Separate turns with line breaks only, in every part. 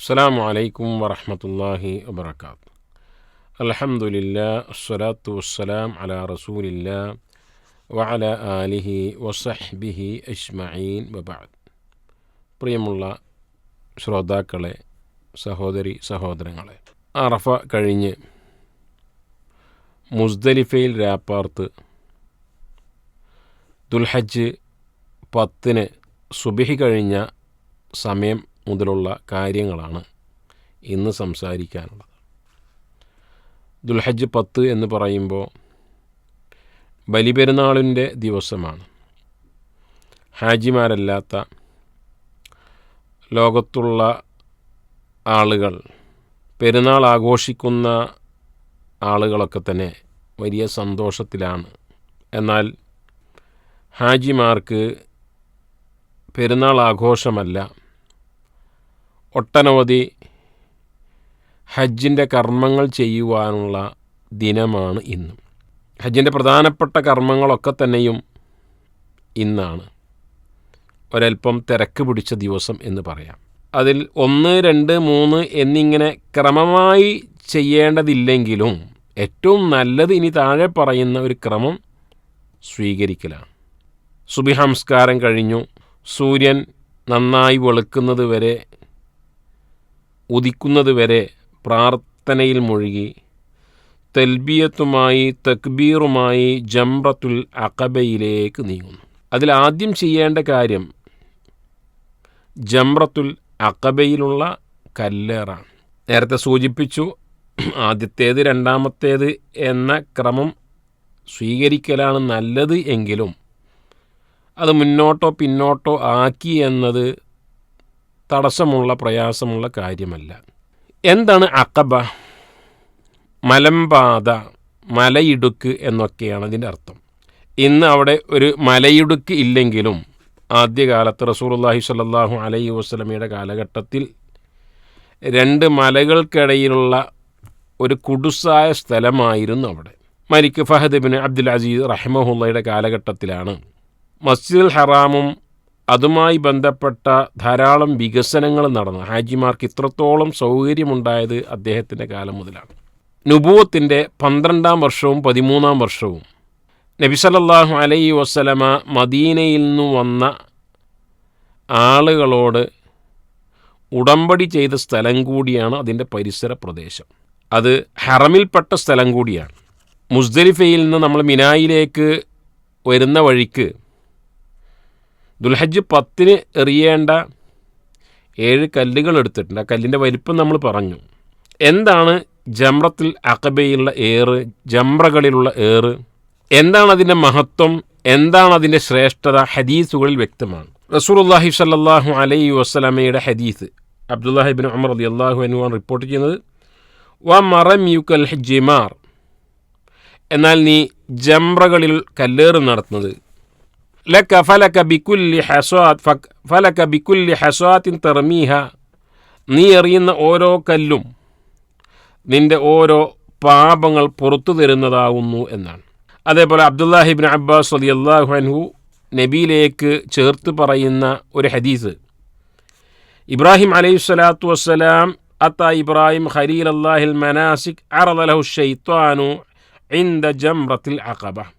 അസ്സാം വലൈക്കും വറഹമത്തല്ലാഹി വബർക്കാത്ത് അലഹമുല്ല സ്വലാത്തു വസ്സലാം അല റസൂലില്ല വഅല ആലിഹി വസഹ്ബിഹി അജ്മഈൻ വബാദ് പ്രിയമുള്ള ശ്രോതാക്കളെ സഹോദരി സഹോദരങ്ങളെ അറഫ കഴിഞ്ഞ് മുസ്ദലിഫയിൽ രാപ്പാർത്ത് ദുൽഹജ്ജ് പത്തിന് സുബിഹി കഴിഞ്ഞ സമയം മുതലുള്ള കാര്യങ്ങളാണ് ഇന്ന് സംസാരിക്കാനുള്ളത്. ദുൽഹജ്ജ് പത്ത് എന്ന് പറയുമ്പോൾ ബലിപെരുന്നാളിന്റെ ദിവസമാണ്. ഹാജിമാരല്ലാത്ത ലോകത്തുള്ള ആളുകൾ പെരുന്നാൾ ആഘോഷിക്കുന്ന ആളുകളൊക്കെ തന്നെ വലിയ സന്തോഷത്തിലാണ്. എന്നാൽ ഹാജിമാർക്ക് പെരുന്നാൾ ആഘോഷമല്ല ഒട്ടനവധി ഹജ്ജിന്റെ കർമ്മങ്ങൾ ചെയ്യുവാനുള്ള ദിനമാണ് ഇന്ന്. ഹജ്ജിന്റെ പ്രധാനപ്പെട്ട കർമ്മങ്ങളൊക്കെ തന്നെയും ഇന്നാണ്. ഒരൽപ്പം തിരക്ക് പിടിച്ച ദിവസം എന്ന് പറയാം. അതിൽ ഒന്ന് രണ്ട് മൂന്ന് എന്നിങ്ങനെ ക്രമമായി ചെയ്യേണ്ടതില്ലെങ്കിലും ഏറ്റവും നല്ലത് ഇനി താഴെ പറയുന്ന ഒരു ക്രമം സ്വീകരിക്കലാണ്. സുബിഹംസ്കാരം കഴിഞ്ഞു. സൂര്യൻ നന്നായി വെളുക്കുന്നത് വരെ ഉദിക്കുന്നത് വരെ പ്രാർത്ഥനയിൽ മുഴുകി തെൽബിയത്തുമായി തക്ബീറുമായി ജംറത്തുൽ അക്കബയിലേക്ക് നീങ്ങുന്നു. അതിൽ ആദ്യം ചെയ്യേണ്ട കാര്യം ജംറത്തുൽ അക്കബയിലുള്ള കല്ലേറാണ്. നേരത്തെ സൂചിപ്പിച്ചു ആദ്യത്തേത് രണ്ടാമത്തേത് എന്ന ക്രമം സ്വീകരിക്കലാണ് നല്ലത് എങ്കിലും അത് മുന്നോട്ടോ പിന്നോട്ടോ ആക്കി എന്നത് തടസ്സമുള്ള പ്രയാസമുള്ള കാര്യമല്ല. എന്താണ് അക്കബ? മലമ്പാത മലയിടുക്ക് എന്നൊക്കെയാണ് അതിന്റെ അർത്ഥം. ഇന്ന് അവിടെ ഒരു മലയിടുക്ക് ഇല്ലെങ്കിലും ആദ്യകാലത്ത് റസൂർല്ലാഹി സ്വല്ലല്ലാഹു അലൈഹി വസ്ലമിയുടെ കാലഘട്ടത്തിൽ രണ്ട് മലകൾക്കിടയിലുള്ള ഒരു കുടുസായ സ്ഥലമായിരുന്നു അവിടെ. മരിക്ക് ഫഹദ് ബിൻ അബ്ദുൽ അസീസ് റഹ്മഹുല്ലയുടെ കാലഘട്ടത്തിലാണ്. മസ്ജിദുൽ ഹറാമും അതുമായി ബന്ധപ്പെട്ട ധാരാളം വികസനങ്ങൾ നടന്നു. ഹാജിമാർക്ക് ഇത്രത്തോളം സൗകര്യമുണ്ടായത് അദ്ദേഹത്തിന്റെ കാലം മുതലാണ്. നുബൂവത്തിന്റെ പന്ത്രണ്ടാം വർഷവും പതിമൂന്നാം വർഷവും. നബിസലല്ലാഹു അലൈ വസ്സലമ മദീനയിൽ നിന്ന് വന്ന ആളുകളോട് ഉടമ്പടി ചെയ്ത സ്ഥലം കൂടിയാണ് അതിന്റെ പരിസര പ്രദേശം. അത് ഹറമിൽപ്പെട്ട സ്ഥലം കൂടിയാണ്. മുസ്ദലിഫയിൽ നിന്ന് നമ്മൾ മിനായിലേക്ക് വരുന്ന വഴിക്ക് ദുൽഹജ്ജ് പത്തിന് എറിയേണ്ട ഏഴ് കല്ലുകൾ എടുത്തിട്ടുണ്ട്. ആ കല്ലിന്റെ വലിപ്പം നമ്മൾ പറഞ്ഞു. എന്താണ് ജമ്രത്തിൽ അക്കബയിലുള്ള ഏറ് ജമ്രകളിലുള്ള ഏറ്? എന്താണ് അതിന്റെ മഹത്വം? എന്താണ് അതിന്റെ ശ്രേഷ്ഠത? ഹദീസുകളിൽ വ്യക്തമാണ്. റസൂലുള്ളാഹി സല്ലാഹു അലൈ വസ്സലാമയുടെ ഹദീസ്. അബ്ദുല്ലാഹിബിൻ ഉമർ അലി അള്ളാഹു അനുവാൻ റിപ്പോർട്ട് ചെയ്യുന്നത്. വ മറം യുക്കൽ ജിമാർ എന്നാൽ നീ ജംറകളിൽ കല്ലേറ് നടത്തുന്നത്. ലക്ക ഫലക ബിക്കുല്ലി ഹസ്വാത്ത് ഫലക ബിക്കുല്ലി ഹസ്വാത്തിൻ തെർമീഹ നീ എറിയുന്ന ഓരോ കല്ലും നിന്റെ ഓരോ പാപങ്ങൾ പുറത്തു തരുന്നതാകുന്നു എന്നാണ്. അതേപോലെ അബ്ദുല്ലാഹിബിൻ അബ്ബാസ് അലി അള്ളാഹു അൻഹു നബിയിലേക്ക് ചേർത്ത് പറയുന്ന ഒരു ഹദീസ്. ഇബ്രാഹിം അലൈഹി സ്വലാത്തു വസ്സലാം അത്ത ഇബ്രാഹിം ഖലീൽ അള്ളാഹിൽ മനാസിക് അറദലഹു ഷെയ്ത്വാനു ഇന്ദ ജംറത്തിൽ അഖബ.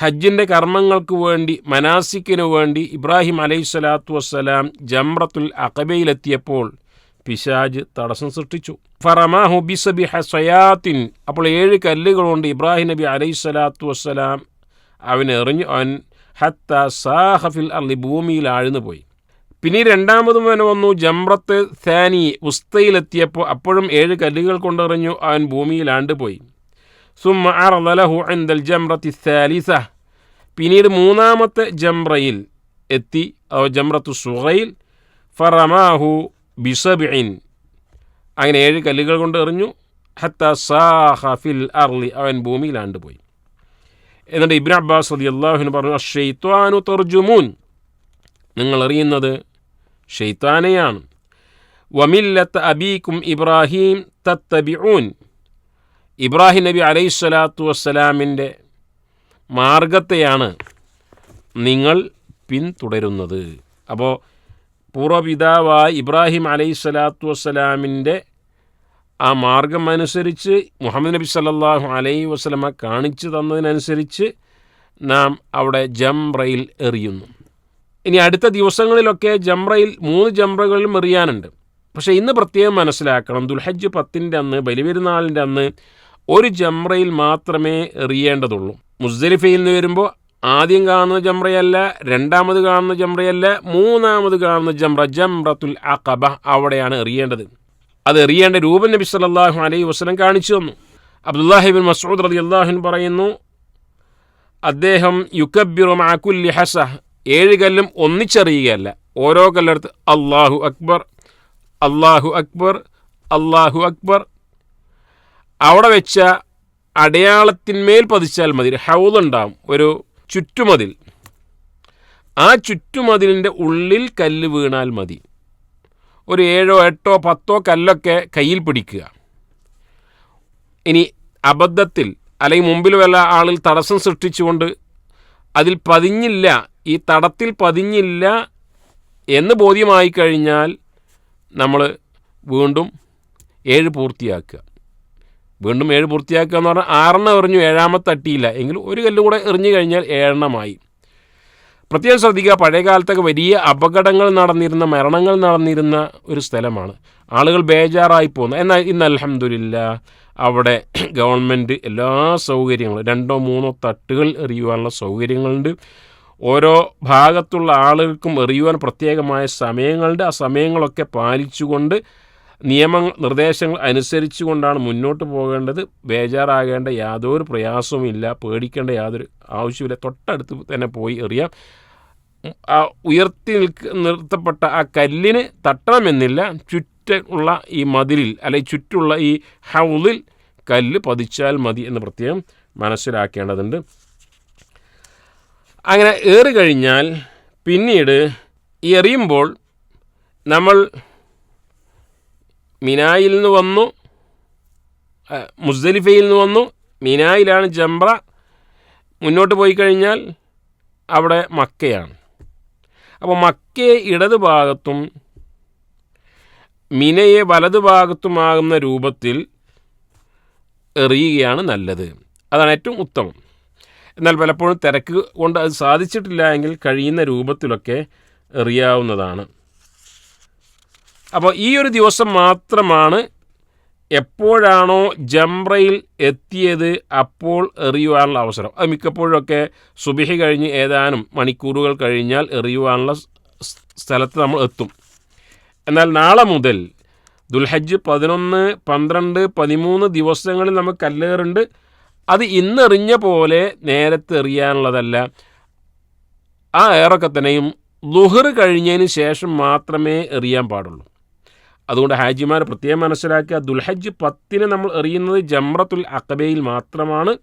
ഹജ്ജിന്റെ കർമ്മങ്ങൾക്ക് വേണ്ടി മനാസിക്കിനു വേണ്ടി ഇബ്രാഹിം അലൈഹി സ്വലാത്തു വസ്സലാം ജംറത്തുൽ അക്കബയിലെത്തിയപ്പോൾ പിശാജ് തടസ്സം സൃഷ്ടിച്ചു. ഫറമാഹു ബിസബിഹ ഹസയാത്തിൻ അപ്പോൾ ഏഴ് കല്ലുകൾ കൊണ്ട് ഇബ്രാഹിം നബി അലൈഹി സ്വലാത്തു വസ്സലാം അവനെറിഞ്ഞു അവൻ ഹത്ത സാഹഫിൽ അള്ളി ഭൂമിയിൽ ആഴ്ന്നു പോയി പിന്നെ രണ്ടാമതും അവൻ വന്നു ജംറത്ത് സാനി ഉസ്തയിലെത്തിയപ്പോൾ അപ്പോഴും ഏഴ് കല്ലുകൾ കൊണ്ടെറിഞ്ഞു. അവൻ ഭൂമിയിൽ ആണ്ടുപോയി. സുമ അറലഹു അൻദൽ ജംറത്തി സാലിസ. പിന്നീട് മൂന്നാമത്തെ ജംറയിൽ എത്തി ജംറത്തു സുഹൈൽ ഫറമാഹു ബിസബിൻ അങ്ങനെ ഏഴ് കല്ലുകൾ കൊണ്ട് എറിഞ്ഞു. ഹത്ത സാഹഫിൽ അർലി അവൻ ഭൂമിയിലാണ്ട് പോയി എന്നിട്ട് ഇബ്രാ അബ്ബാസ് അലി അള്ളാഹുവിന് പറഞ്ഞു ഷെയ്ത്വാനു തർജുമൂൻ നിങ്ങൾ അറിയുന്നത് ഷെയ്ത്താനെയാണ് വമില്ലത്ത് അബീക്കും ഇബ്രാഹിം തത്തബിഊൻ. ഇബ്രാഹിം നബി അലൈഹി സ്വലാത്തു വസ്സലാമിന്റെ മാർഗത്തെയാണ് നിങ്ങൾ പിന്തുടരുന്നത്. അപ്പോൾ പൂർവപിതാവായ ഇബ്രാഹിം അലൈഹി സ്വലാത്തു വസ്സലാമിന്റെ ആ മാർഗം അനുസരിച്ച് മുഹമ്മദ് നബി സല്ലാഹു അലൈഹി വസ്ലമ കാണിച്ചു തന്നതിനനുസരിച്ച് നാം അവിടെ ജംറയിൽ എറിയുന്നു. ഇനി അടുത്ത ദിവസങ്ങളിലൊക്കെ ജംറയിൽ മൂന്ന് ജംറകളിലും എറിയാനുണ്ട്. പക്ഷേ ഇന്ന് പ്രത്യേകം മനസ്സിലാക്കണം ദുൽഹജ്ജ് പത്തിന്റെ അന്ന് ബലിപെരുന്നാളിന്റെ അന്ന് ഒരു ജംറയിൽ മാത്രമേ എറിയേണ്ടതുള്ളൂ. മുസ്ദലിഫയിൽ നിന്ന് വരുമ്പോൾ ആദ്യം കാണുന്ന ജംറയല്ല രണ്ടാമത് കാണുന്ന ജംറയല്ല മൂന്നാമത് കാണുന്ന ജംറ ജംറത്തുൽ അഖബ. അവിടെയാണ് എറിയേണ്ടത്. അത് എറിയേണ്ട രൂപം നബി സല്ലല്ലാഹു അലൈഹി വസ്ലം കാണിച്ചു തന്നു. അബ്ദുല്ലാഹിബിൻ മസൂദ് റതി അള്ളാഹുൻ പറയുന്നു അദ്ദേഹം യുക്കബിറു മാക്കുല്ലി ഹസ. ഏഴ് കല്ലും ഒന്നിച്ചറിയുകയല്ല. ഓരോ കല്ലെടുത്ത് അള്ളാഹു അക്ബർ അള്ളാഹു അക്ബർ അള്ളാഹു അക്ബർ. അവിടെ വെച്ച അടയാളത്തിന്മേൽ പതിച്ചാൽ മതി. ഹൗലുണ്ടാവും ഒരു ചുറ്റുമതിൽ. ആ ചുറ്റുമതിലിന്റെ ഉള്ളിൽ കല്ല് വീണാൽ മതി. ഒരു ഏഴോ എട്ടോ പത്തോ കല്ലൊക്കെ കയ്യിൽ പിടിക്കുക. ഇനി അബദ്ധത്തിൽ അല്ലെങ്കിൽ മുമ്പിൽ വല്ല ആളിൽ തടസ്സം സൃഷ്ടിച്ചുകൊണ്ട് അതിൽ പതിഞ്ഞില്ല ഈ തടത്തിൽ പതിഞ്ഞില്ല എന്ന് ബോധ്യമായി കഴിഞ്ഞാൽ നമ്മൾ വീണ്ടും ഏഴ് പൂർത്തിയാക്കുക. വീണ്ടും ഏഴ് പൂർത്തിയാക്കുക എന്ന് പറഞ്ഞാൽ ആറെണ്ണം എറിഞ്ഞു ഏഴാമത്തെ തട്ടിയില്ല എങ്കിൽ ഒരു കല്ലും കൂടെ എറിഞ്ഞു കഴിഞ്ഞാൽ ഏഴെണ്ണമായി. പ്രത്യേകം ശ്രദ്ധിക്കുക പഴയ കാലത്തൊക്കെ വലിയ അപകടങ്ങൾ നടന്നിരുന്ന മരണങ്ങൾ നടന്നിരുന്ന ഒരു സ്ഥലമാണ്. ആളുകൾ ബേജാറായി പോകുന്നു എന്നാൽ ഇന്ന് അലഹമില്ല അവിടെ ഗവൺമെന്റ് എല്ലാ സൗകര്യങ്ങളും രണ്ടോ മൂന്നോ തട്ടുകൾ എറിയുവാനുള്ള സൗകര്യങ്ങളുണ്ട്. ഓരോ ഭാഗത്തുള്ള ആളുകൾക്കും എറിയുവാൻ പ്രത്യേകമായ സമയങ്ങളുണ്ട്. ആ സമയങ്ങളൊക്കെ പാലിച്ചുകൊണ്ട് നിയമ നിർദ്ദേശങ്ങൾ അനുസരിച്ചുകൊണ്ടാണ് മുന്നോട്ട് പോകേണ്ടത്. ബേജാറാകേണ്ട യാതൊരു പ്രയാസവുമില്ല. പേടിക്കേണ്ട യാതൊരു ആവശ്യമില്ല തൊട്ടടുത്ത് തന്നെ പോയി എറിയാം. ആ ഉയർത്തി നിൽക്ക നിർത്തപ്പെട്ട ആ കല്ലിന് തട്ടണമെന്നില്ല. ചുറ്റുള്ള ഈ മതിലിൽ അല്ലെങ്കിൽ ചുറ്റുള്ള ഈ ഹൗളിൽ കല്ല് പതിച്ചാൽ മതി എന്ന് പ്രത്യേകം മനസ്സിലാക്കേണ്ടതുണ്ട്. അങ്ങനെ ഏറി കഴിഞ്ഞാൽ പിന്നീട് എറിയുമ്പോൾ നമ്മൾ മിനായിൽ നിന്ന് വന്നു മുസ്ദലിഫയിൽ നിന്ന് വന്നു. മിനായിലാണ് ജംറ. മുന്നോട്ട് പോയി കഴിഞ്ഞാൽ അവിടെ മക്കയാണ്. അപ്പോൾ മക്കയെ ഇടത് ഭാഗത്തും മിനയെ വലതുഭാഗത്തുമാകുന്ന രൂപത്തിൽ എറിയുകയാണ് നല്ലത്. അതാണ് ഏറ്റവും ഉത്തമം. എന്നാൽ പലപ്പോഴും തിരക്ക് കൊണ്ട് അത് സാധിച്ചിട്ടില്ല എങ്കിൽ കഴിയുന്ന രൂപത്തിലൊക്കെ എറിയാവുന്നതാണ്. അപ്പോൾ ഈ ഒരു ദിവസം മാത്രമാണ് എപ്പോഴാണോ ജംറയിൽ എത്തിയത് അപ്പോൾ എറിയുവാനുള്ള അവസരം. അത് മിക്കപ്പോഴൊക്കെ സുബിഹി കഴിഞ്ഞ് ഏതാനും മണിക്കൂറുകൾ കഴിഞ്ഞാൽ എറിയുവാനുള്ള സ്ഥലത്ത് നമ്മൾ എത്തും. എന്നാൽ നാളെ മുതൽ ദുൽഹജ്ജ് പതിനൊന്ന് പന്ത്രണ്ട് പതിമൂന്ന് ദിവസങ്ങളിൽ നമ്മൾ കല്ലേറുണ്ട്. അത് ഇന്നെറിഞ്ഞ പോലെ നേരത്തെ എറിയാനുള്ളതല്ല. ആ ഏറൊക്കെ തന്നെയും ലുഹർ കഴിഞ്ഞതിന് ശേഷം മാത്രമേ എറിയാൻ പാടുള്ളൂ. അതുകൊണ്ട് ഹാജിമാർ പ്രത്യേകം മനസ്സിലാക്കുക. ദുൽഹജ്ജ് പത്തിന് നമ്മൾ എറിയുന്നത് ജമ്രത്തുൽ അക്കബയിൽ മാത്രമാണ്.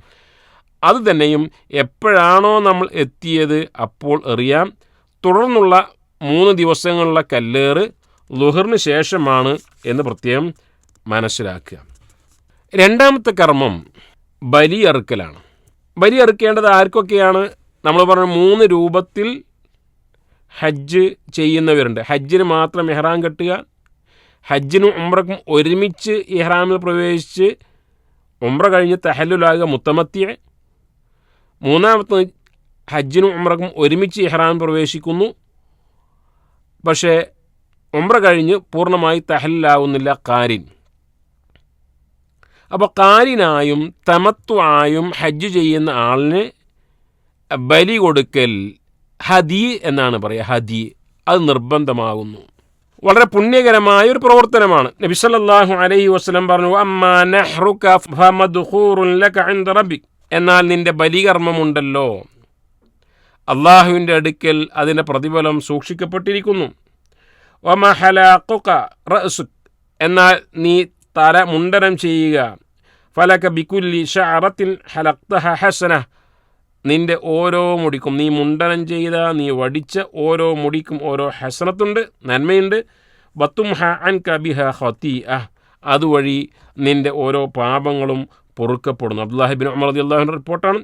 അത് തന്നെയും എപ്പോഴാണോ നമ്മൾ എത്തിയത് അപ്പോൾ എറിയാം. തുടർന്നുള്ള മൂന്ന് ദിവസങ്ങളുള്ള കല്ലേറ് ലുഹറിന് ശേഷമാണ് എന്ന് പ്രത്യേകം മനസ്സിലാക്കുക. രണ്ടാമത്തെ കർമ്മം ബലി അറുക്കലാണ്. ബലി ബലിയറുക്കേണ്ടത് ആർക്കൊക്കെയാണ്? നമ്മൾ പറഞ്ഞ മൂന്ന് രൂപത്തിൽ ഹജ്ജ് ചെയ്യുന്നവരുണ്ട്. ഹജ്ജിന് മാത്രം മെഹ്റാൻ കെട്ടുക ഹജ്ജിനും ഉംറക്കും ഒരുമിച്ച് ഇഹ്റാമിൽ പ്രവേശിച്ച് ഉംറ കഴിഞ്ഞ് തെഹലുലാകുക മുത്തമത്തിയ മൂന്നാമത്തെ ഹജ്ജിനും ഉംറക്കും ഒരുമിച്ച് ഇഹ്റാമിൽ പ്രവേശിക്കുന്നു. പക്ഷേ ഉംറ കഴിഞ്ഞ് പൂർണമായി തെഹലിലാവുന്നില്ല കാരിൻ അപ്പോൾ കാരിനായും തമത്വായും ഹജ്ജ് ചെയ്യുന്ന ആളിന് ബലി കൊടുക്കൽ ഹദി എന്നാണ് പറയുക. ഹദി. അത് നിർബന്ധമാകുന്നു. വളരെ പുണ്യകരമായ ഒരു പ്രവർത്തനമാണ്. നബി സല്ലല്ലാഹു അലൈഹി വസ്ലം പറഞ്ഞു അമ്മാ നഹ്റുക ഫമദ്ഖൂറുൻ ലക ഇൻദ റബ്ബിക്. എന്നാൽ നിന്റെ ബലികർമ്മമുണ്ടല്ലോ. അള്ളാഹുവിന്റെ അടുക്കൽ അതിന്റെ പ്രതിഫലം സൂക്ഷിക്കപ്പെട്ടിരിക്കുന്നു. എന്നാൽ നീ തല മുണ്ടനം ചെയ്യുക. ഫലക ബിക്കുല്ലി ഷഅറത്തിൻ ഹലക്തഹ ഹസന നിന്റെ ഓരോ മുടിക്കും. നീ മുണ്ടനം ചെയ്ത നീ വടിച്ച ഓരോ മുടിക്കും ഓരോ ഹസനത്തുണ്ട് നന്മയുണ്ട്. ബത്തും ഹ അൻ കബിഹ ഹത്തി അഹ് അതുവഴി നിന്റെ ഓരോ പാപങ്ങളും പൊറുക്കപ്പെടുന്നു. അബ്ദുല്ലാഹിബിൻ ഉമർ അലി അള്ളാഹുവിന്റെ റിപ്പോർട്ടാണ്.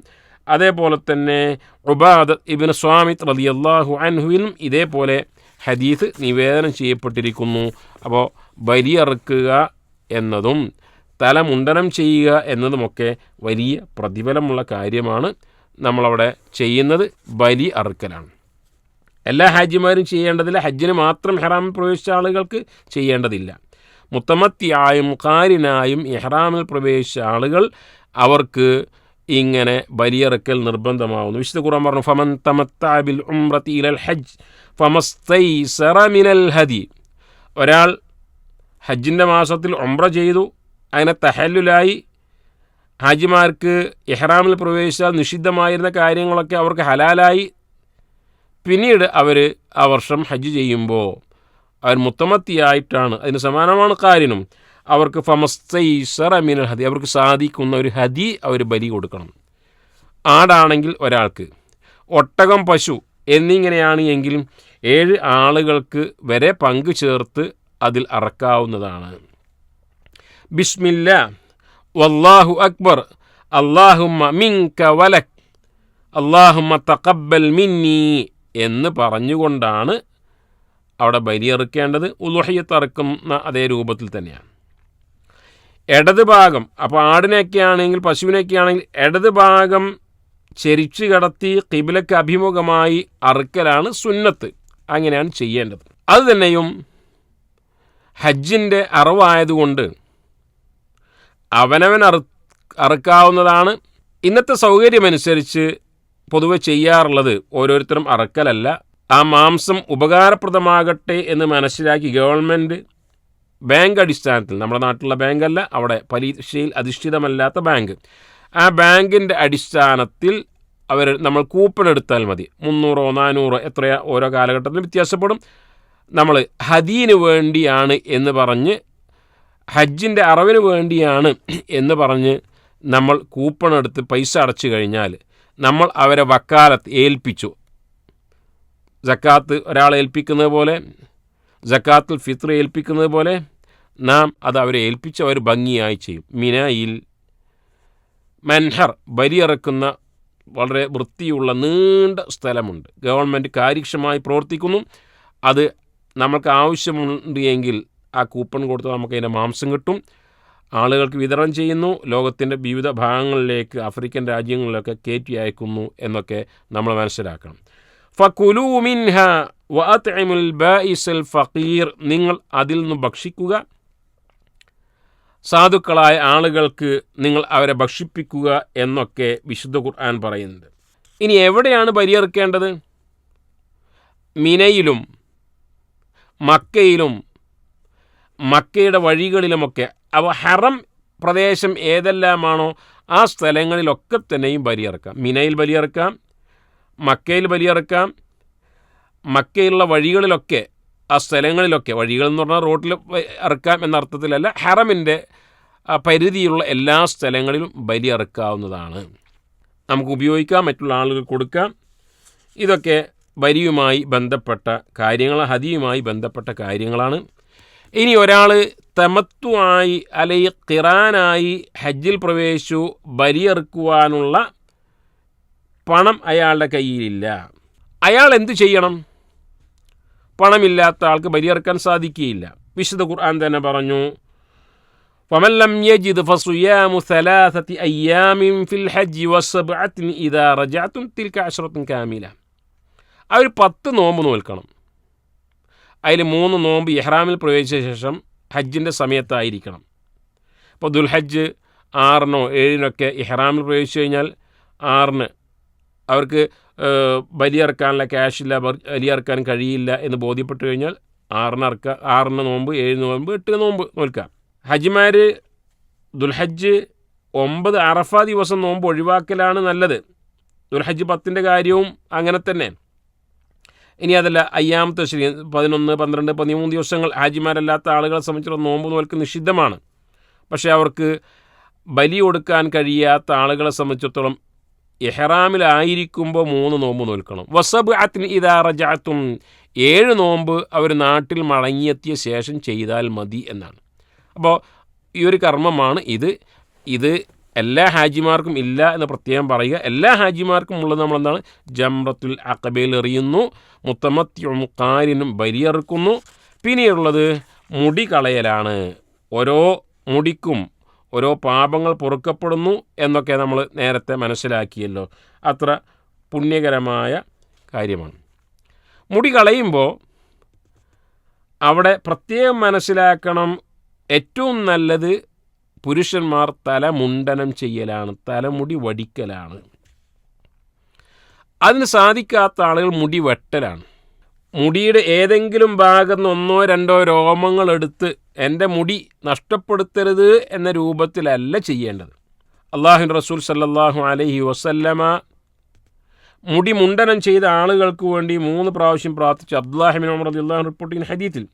അതേപോലെ തന്നെ ഉബാദ് ഇബിൻ സ്വാമിത് റലി അള്ളാഹു അൻഹുവിനും ഇതേപോലെ ഹദീസ് നിവേദനം ചെയ്യപ്പെട്ടിരിക്കുന്നു. അപ്പോൾ ബലിയറുക്കുക എന്നതും തലമുണ്ടനം ചെയ്യുക എന്നതുമൊക്കെ വലിയ പ്രതിഫലമുള്ള കാര്യമാണ്. നമ്മളവിടെ ചെയ്യുന്നത് ബലി അറുക്കലാണ്. എല്ലാ ഹാജിമാരും ചെയ്യേണ്ടതില്ല ഹജ്ജിന് മാത്രം ഹെറാമിൽ പ്രവേശിച്ച ആളുകൾക്ക് ചെയ്യേണ്ടതില്ല. മുത്തമത്തിയായും കാരിനായും ഇഹ്റാമിൽ പ്രവേശിച്ച ആളുകൾ അവർക്ക് ഇങ്ങനെ ബലിയറക്കൽ നിർബന്ധമാവുന്നു. വിശുദ്ധ ഖുർആൻ പറഞ്ഞു ഫമൻ തമത്താബിൽ ഇലൽ ഹജ്ജ് മിനൽ ഹദി. ഒരാൾ ഹജ്ജിന്റെ മാസത്തിൽ ഉംറ ചെയ്തു അതിനെ തഹല്ലുലായി ഹാജിമാർക്ക് എഹ്റാമിൽ പ്രവേശിച്ചാൽ നിഷിദ്ധമായിരുന്ന കാര്യങ്ങളൊക്കെ അവർക്ക് ഹലാലായി. പിന്നീട് അവർ ആ വർഷം ഹജ്ജ് ചെയ്യുമ്പോൾ അവർ മുത്തമത്തിയായിട്ടാണ്. അതിന് സമാനമാണ് കാര്യം അവർക്ക് ഫമസ്തൈസർ മിനൽ ഹദി അവർക്ക് സാധിക്കുന്ന ഒരു ഹദി അവർ ബലി കൊടുക്കണം. ആടാണെങ്കിൽ ഒരാൾക്ക് ഒട്ടകം പശു എന്നിങ്ങനെയാണ് എങ്കിലും ഏഴ് ആളുകൾക്ക് വരെ പങ്കു ചേർത്ത് അതിൽ അറക്കാവുന്നതാണ്. ബിസ്മില്ല. വല്ലാഹു അക്ബർ അള്ളാഹുമ്മ മിങ്ക വലക് അള്ളാഹുമ്മ തക്കബൽ മിന്നി എന്ന് പറഞ്ഞുകൊണ്ടാണ് അവിടെ ബലിയറുക്കേണ്ടത്. ഉലുഹയ്യത്ത് അതേ രൂപത്തിൽ തന്നെയാണ്. ഇടത് ഭാഗം അപ്പോൾ ആടിനെയൊക്കെ ആണെങ്കിൽ പശുവിനൊക്കെ ആണെങ്കിൽ ഇടത് ഭാഗം ചെരിച്ചു കടത്തി കിബിലക്ക് അഭിമുഖമായി അറുക്കലാണ് സുന്നത്ത്. അങ്ങനെയാണ് ചെയ്യേണ്ടത്. അത് തന്നെയും ഹജ്ജിന്റെ അറിവായതുകൊണ്ട് അവനവൻ അറു അറുക്കാവുന്നതാണ്. ഇന്നത്തെ സൗകര്യമനുസരിച്ച് പൊതുവെ ചെയ്യാറുള്ളത് ഓരോരുത്തരും അറക്കലല്ല. ആ മാംസം ഉപകാരപ്രദമാകട്ടെ എന്ന് മനസ്സിലാക്കി ഗവൺമെന്റ് ബാങ്ക് അടിസ്ഥാനത്തിൽ നമ്മുടെ നാട്ടിലുള്ള ബാങ്കല്ല അവിടെ പരീക്ഷയിൽ അധിഷ്ഠിതമല്ലാത്ത ബാങ്ക്. ആ ബാങ്കിന്റെ അടിസ്ഥാനത്തിൽ അവർ നമ്മൾ കൂപ്പൺ എടുത്താൽ മതി. മുന്നൂറോ നാനൂറോ എത്രയോ ഓരോ കാലഘട്ടത്തിലും വ്യത്യാസപ്പെടും. നമ്മൾ ഹദീന് വേണ്ടിയാണ് എന്ന് പറഞ്ഞ് ഹജ്ജിന്റെ അറവിന് വേണ്ടിയാണ് എന്ന് പറഞ്ഞ് നമ്മൾ കൂപ്പൺ എടുത്ത് പൈസ അടച്ചു കഴിഞ്ഞാൽ നമ്മൾ അവരെ വക്കാലത്ത് ഏൽപ്പിച്ചു. ജക്കാത്ത് ഒരാളെ ഏൽപ്പിക്കുന്നത് പോലെ ജക്കാത്തുൽ ഫിത്ര ഏൽപ്പിക്കുന്നത് പോലെ നാം അത് അവരെ ഏൽപ്പിച്ച് അവർ ഭംഗിയായി ചെയ്യും. മിനയിൽ മൻഹർ ബലിയിറക്കുന്ന വളരെ വൃത്തിയുള്ള നീണ്ട സ്ഥലമുണ്ട്. ഗവൺമെന്റ് കാര്യക്ഷമമായി പ്രവർത്തിക്കുന്നു. അത് നമ്മൾക്ക് ആവശ്യമുണ്ട് എങ്കിൽ ആ കൂപ്പൺ കൊടുത്ത് നമുക്ക് അതിന്റെ മാംസം കിട്ടും. ആളുകൾക്ക് വിതരണം ചെയ്യുന്നു. ലോകത്തിന്റെ വിവിധ ഭാഗങ്ങളിലേക്ക് ആഫ്രിക്കൻ രാജ്യങ്ങളിലൊക്കെ കയറ്റി അയക്കുന്നു എന്നൊക്കെ നമ്മൾ മനസ്സിലാക്കണം. ഫക്കുലു മിൻഹ വഅത്ഇമുൽ ബായിസൽ ഫഖീർ. നിങ്ങൾ അതിൽ നിന്ന് ഭക്ഷിക്കുക. സാധുക്കളായ ആളുകൾക്ക് നിങ്ങൾ അവരെ ഭക്ഷിപ്പിക്കുക എന്നൊക്കെ വിശുദ്ധ ഖുർആൻ പറയുന്നുണ്ട്. ഇനി എവിടെയാണ് പരിഹറിക്കേണ്ടത് മിനയിലും മക്കയിലും മക്കയുടെ വഴികളിലുമൊക്കെ. അവ ഹറം പ്രദേശം ഏതെല്ലാമാണോ ആ സ്ഥലങ്ങളിലൊക്കെ തന്നെയും ബലിയിറക്കാം. മിനയിൽ ബലിയിറക്കാം മക്കയിൽ ബലിയിറക്കാം മക്കയിലുള്ള വഴികളിലൊക്കെ ആ സ്ഥലങ്ങളിലൊക്കെ വഴികൾ എന്ന് പറഞ്ഞാൽ റോട്ടിൽ ഇറക്കാം എന്ന അർത്ഥത്തിലല്ല ഹറമിന്റെ പരിധിയുള്ള എല്ലാ സ്ഥലങ്ങളിലും ബലിയിറക്കാവുന്നതാണ്. നമുക്ക് ഉപയോഗിക്കാം മറ്റുള്ള ആളുകൾ കൊടുക്കാം. ഇതൊക്കെ ബലിയുമായി ബന്ധപ്പെട്ട കാര്യങ്ങൾ ഹതിയുമായി ബന്ധപ്പെട്ട കാര്യങ്ങളാണ്. ഇനി ഒരാൾ തമത്വമായി അല്ലെങ്കിൽ ഖിറാനായി ഹജ്ജിൽ പ്രവേശിച്ചു ബലിയെറുക്കുവാനുള്ള പണം അയാളുടെ കയ്യിലില്ല അയാൾ എന്തു ചെയ്യണം പണമില്ലാത്ത ആൾക്ക് ബലിയെറുക്കാൻ സാധിക്കുകയില്ല വിശുദ്ധ ഖുർആൻ തന്നെ പറഞ്ഞു ومن لم يجد فصيام ثلاثة أيام في الحج وسبعة إذا رجعتم تلك عشرة كاملة അവർ പത്ത് നോമ്പ് നോൽക്കണം അതിൽ മൂന്ന് നോമ്പ് ഇഹ്റാമിൽ പ്രവേശിച്ച ശേഷം ഹജ്ജിന്റെ സമയത്തായിരിക്കണം. അപ്പോൾ ദുൽഹജ്ജ് ആറിനോ ഏഴിനൊക്കെ ഇഹ്റാമിൽ പ്രവേശിച്ചു കഴിഞ്ഞാൽ ആറിന് അവർക്ക് ബലിയിറക്കാനുള്ള ക്യാഷില്ല ബലിയിറക്കാൻ കഴിയില്ല എന്ന് ബോധ്യപ്പെട്ടു കഴിഞ്ഞാൽ ആറിന് ഇറക്കുക ആറിന് നോമ്പ് ഏഴ് നോമ്പ് എട്ട് നോമ്പ് നോൽക്കാം. ഹജ്ജിമാർ ദുൽഹജ്ജ് ഒമ്പത് അറഫ ദിവസം നോമ്പ് ഒഴിവാക്കലാണ് നല്ലത്. ദുൽഹജ്ജ് പത്തിന്റെ കാര്യവും അങ്ങനെ തന്നെ. ഇനി അതല്ല അയ്യാമത്തെ ശരി പതിനൊന്ന് പന്ത്രണ്ട് പതിമൂന്ന് ദിവസങ്ങൾ ഹാജിമാരല്ലാത്ത ആളുകളെ സംബന്ധിച്ചിടത്തോളം നോമ്പ് നോൽക്ക് നിഷിദ്ധമാണ്. പക്ഷേ അവർക്ക് ബലി കൊടുക്കാൻ കഴിയാത്ത ആളുകളെ സംബന്ധിച്ചിടത്തോളം എഹ്റാമിലായിരിക്കുമ്പോൾ മൂന്ന് നോമ്പ് നോൽക്കണം. വസബ് അത്തിന് ഇതാ ഏഴ് നോമ്പ് അവർ നാട്ടിൽ മടങ്ങിയെത്തിയ ശേഷം ചെയ്താൽ മതി എന്നാണ്. അപ്പോൾ ഈ ഒരു കർമ്മമാണ് ഇത്. ഇത് എല്ലാ ഹാജിമാർക്കും ഇല്ല എന്ന് പ്രത്യേകം പറയുക. എല്ലാ ഹാജിമാർക്കും ഉള്ളത് നമ്മളെന്താണ്? ജംറത്തുൽ അക്കബയിൽ എറിയുന്നു മുത്തമത്യും കാരിനും ബലിയെറുക്കുന്നു. പിന്നെയുള്ളത് മുടി കളയലാണ് ഓരോ മുടിക്കും ഓരോ പാപങ്ങൾ പൊറുക്കപ്പെടുന്നു എന്നൊക്കെ നമ്മൾ നേരത്തെ മനസ്സിലാക്കിയല്ലോ. അത്ര പുണ്യകരമായ കാര്യമാണ്. മുടി കളയുമ്പോൾ അവിടെ പ്രത്യേകം മനസ്സിലാക്കണം ഏറ്റവും നല്ലത് പുരുഷന്മാർ തലമുണ്ടനം ചെയ്യലാണ് തലമുടി വടിക്കലാണ് അതിന് സാധിക്കാത്ത ആളുകൾ മുടി വെട്ടലാണ് മുടിയുടെ ഏതെങ്കിലും ഭാഗത്ത് ഒന്നോ രണ്ടോ രോമങ്ങൾ എടുത്ത് എൻ്റെ മുടി നഷ്ടപ്പെടുത്തരുത് എന്ന രൂപത്തിലല്ല ചെയ്യേണ്ടത് അള്ളാഹു റസൂൽ സല്ലല്ലാഹു അലൈഹി വസല്ലമ മുടി മുണ്ടനം ചെയ്ത ആളുകൾക്ക് വേണ്ടി മൂന്ന് പ്രാവശ്യം പ്രാർത്ഥിച്ചു അബ്ദുല്ലാഹിബിൻ ഉമർ അള്ളാഹു റിപ്പോർട്ടിങ് ഹദീത്തിൽ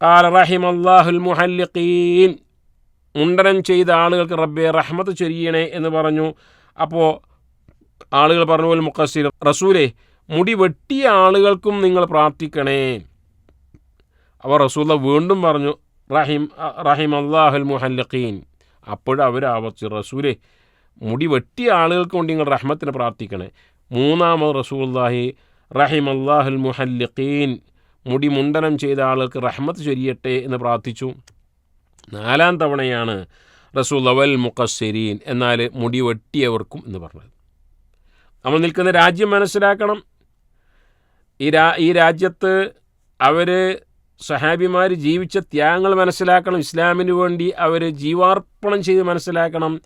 قال رحم الله المحلقين മുണ്ടനം ചെയ്ത ആളുകൾക്ക് റബ്ബെ റഹ്മത്ത് ചൊരിയണേ എന്ന് പറഞ്ഞു. അപ്പോൾ ആളുകൾ പറഞ്ഞു പോലെ മുക്കസിർ റസൂലെ മുടി വെട്ടിയ ആളുകൾക്കും നിങ്ങൾ പ്രാർത്ഥിക്കണേ. അവർ റസൂല വീണ്ടും പറഞ്ഞു റഹിം റഹിം അള്ളാഹുൽ മുഹല്ലഖീൻ അപ്പോഴവരാവർത്തി റസൂലെ മുടി വെട്ടിയ ആളുകൾക്ക് വേണ്ടി നിങ്ങൾ റഹ്മത്തിന് പ്രാർത്ഥിക്കണേ. മൂന്നാമത് റസൂല്ലാഹി റഹിം അള്ളാഹുൽ മുഹല്ലഖീൻ മുടി മുണ്ടനം ചെയ്ത ആളുകൾക്ക് റഹ്മത്ത് ചൊരിയട്ടെ എന്ന് പ്രാർത്ഥിച്ചു. നാലാം തവണയാണ് റസൂൽ അവൽ മുക്കസ്സിരീൻ എന്നാൽ മുടി വെട്ടിയവർക്കും എന്ന് പറഞ്ഞത്. നമ്മൾ നിൽക്കുന്ന രാജ്യം മനസ്സിലാക്കണം. ഈ രാ ഈ രാജ്യത്ത് അവർ സഹാബിമാർ ജീവിച്ച ത്യാഗങ്ങൾ മനസ്സിലാക്കണം. ഇസ്ലാമിന് വേണ്ടി അവർ ജീവാർപ്പണം ചെയ്ത് മനസ്സിലാക്കണം.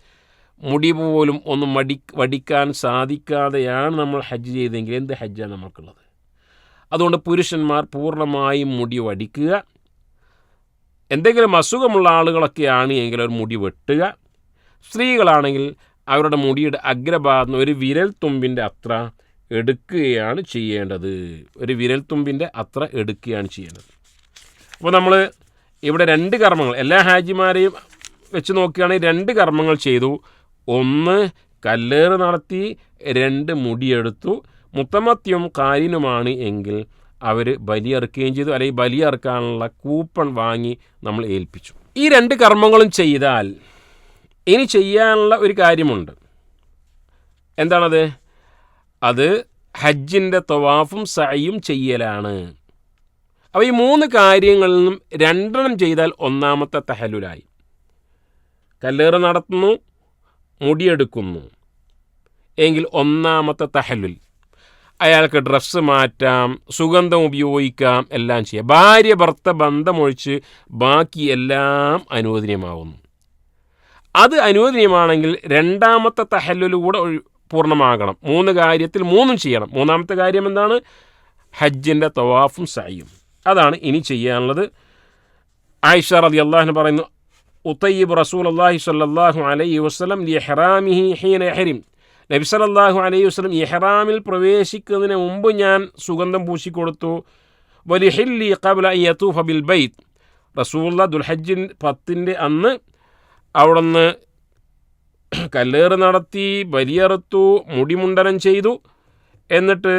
മുടി പോലും ഒന്നും മടി വടിക്കാൻ സാധിക്കാതെയാണ് നമ്മൾ ഹജ്ജ് ചെയ്തെങ്കിൽ എന്ത് ഹജ്ജാണ് നമ്മൾക്കുള്ളത്? അതുകൊണ്ട് പുരുഷന്മാർ പൂർണമായും മുടി വടിക്കുക. എന്തെങ്കിലും അസുഖമുള്ള ആളുകളൊക്കെയാണ് എങ്കിൽ ഒരു മുടി വെട്ടുക. സ്ത്രീകളാണെങ്കിൽ അവരുടെ മുടിയുടെ അഗ്രഭാഗത്ത് ഒരു വിരൽ തുമ്പിന്റെ അത്ര എടുക്കുകയാണ് ചെയ്യേണ്ടത്. ഒരു വിരൽ തുമ്പിന്റെ അത്ര എടുക്കുകയാണ് ചെയ്യേണ്ടത്. അപ്പോൾ നമ്മൾ ഇവിടെ രണ്ട് കർമ്മങ്ങൾ എല്ലാ ഹാജിമാരെയും വെച്ച് നോക്കുകയാണെങ്കിൽ രണ്ട് കർമ്മങ്ങൾ ചെയ്തു. ഒന്ന് കല്ലേറ് നടത്തി രണ്ട് മുടിയെടുത്തു. മുത്തമത്യം കാരിനുമാണ് എങ്കിൽ അവർ ബലിയറുക്കുകയും ചെയ്തു. അല്ലെങ്കിൽ ബലിയറുക്കാനുള്ള കൂപ്പൺ വാങ്ങി നമ്മൾ ഏൽപ്പിച്ചു. ഈ രണ്ട് കർമ്മങ്ങളും ചെയ്താൽ ഇനി ചെയ്യാനുള്ള ഒരു കാര്യമുണ്ട്. എന്താണത്? അത് ഹജ്ജിന്റെ തൊവാഫും സയും ചെയ്യലാണ്. അപ്പോൾ ഈ മൂന്ന് കാര്യങ്ങളിൽ നിന്നും രണ്ടെണ്ണം ചെയ്താൽ ഒന്നാമത്തെ തഹലുലായി കല്ലേറ് നടത്തുന്നു മുടിയെടുക്കുന്നു. എങ്കിൽ ഒന്നാമത്തെ തഹലുൽ അയാൾക്ക് ഡ്രസ്സ് മാറ്റാം സുഗന്ധം ഉപയോഗിക്കാം എല്ലാം ചെയ്യാം. ഭാര്യ ഭർത്ത ബന്ധമൊഴിച്ച് ബാക്കി എല്ലാം അനുവദനീയമാകുന്നു. അത് അനുവദനീയമാണെങ്കിൽ രണ്ടാമത്തെ തഹല്ലൂടെ പൂർണമാകണം. മൂന്ന് കാര്യത്തിൽ മൂന്നും ചെയ്യണം. മൂന്നാമത്തെ കാര്യം എന്താണ്? ഹജ്ജിന്റെ തവാഫും സായും അതാണ് ഇനി ചെയ്യാനുള്ളത്. ആയിഷ റതി അള്ളാഹിന് പറയുന്നു ഉത്തയ്യബ് റസൂൽ അള്ളാഹി സല്ലാഹു അലൈഹി വസ്ലം ലി ഹെറാമിഹി ഹീന ഹെരിം നബി സല്ലല്ലാഹു അലൈഹി വസ്ലം ഇഹ്റാമിൽ പ്രവേശിക്കുന്നതിന് മുമ്പ് ഞാൻ സുഗന്ധം പൂശിക്കൊടുത്തു വലിഹില്ലി കബല യത്തൂഫ ബിൽ ബൈത്ത്. റസൂള്ള ദുൽഹജ്ജിൻ പത്തിന്റെ അന്ന് അവിടുന്ന് കല്ലേറ് നടത്തി ബലിയറുത്തു മുടിമുണ്ടനം ചെയ്തു. എന്നിട്ട്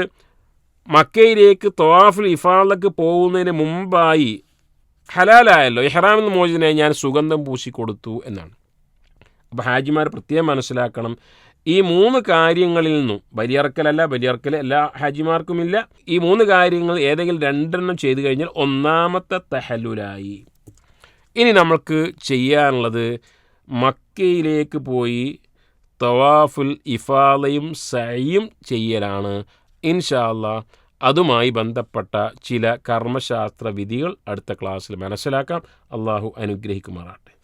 മക്കയിലേക്ക് തോഫുൽ ഇഫാലക്ക് പോകുന്നതിന് മുമ്പായി ഹലാലായല്ലോ ഇഹ്റാമിൽ മോചിതനായി ഞാൻ സുഗന്ധം പൂശിക്കൊടുത്തു എന്നാണ്. അപ്പോൾ ഹാജിമാർ പ്രത്യേകം മനസ്സിലാക്കണം ഈ മൂന്ന് കാര്യങ്ങളിൽ നിന്നും ബലിയറക്കലല്ല ബലിയറക്കൽ എല്ലാ ഹാജിമാർക്കുമില്ല. ഈ മൂന്ന് കാര്യങ്ങൾ ഏതെങ്കിലും രണ്ടെണ്ണം ചെയ്തു കഴിഞ്ഞാൽ ഒന്നാമത്തെ തഹലുലായി ഇനി നമ്മൾക്ക് ചെയ്യാനുള്ളത് മക്കയിലേക്ക് പോയി തവാഫുൽ ഇഫാലയും സയും ചെയ്യലാണ്. ഇൻഷാല്ല അതുമായി ബന്ധപ്പെട്ട ചില കർമ്മശാസ്ത്ര വിധികൾ അടുത്ത ക്ലാസ്സിൽ മനസ്സിലാക്കാം. അള്ളാഹു അനുഗ്രഹിക്കുമാറാട്ടെ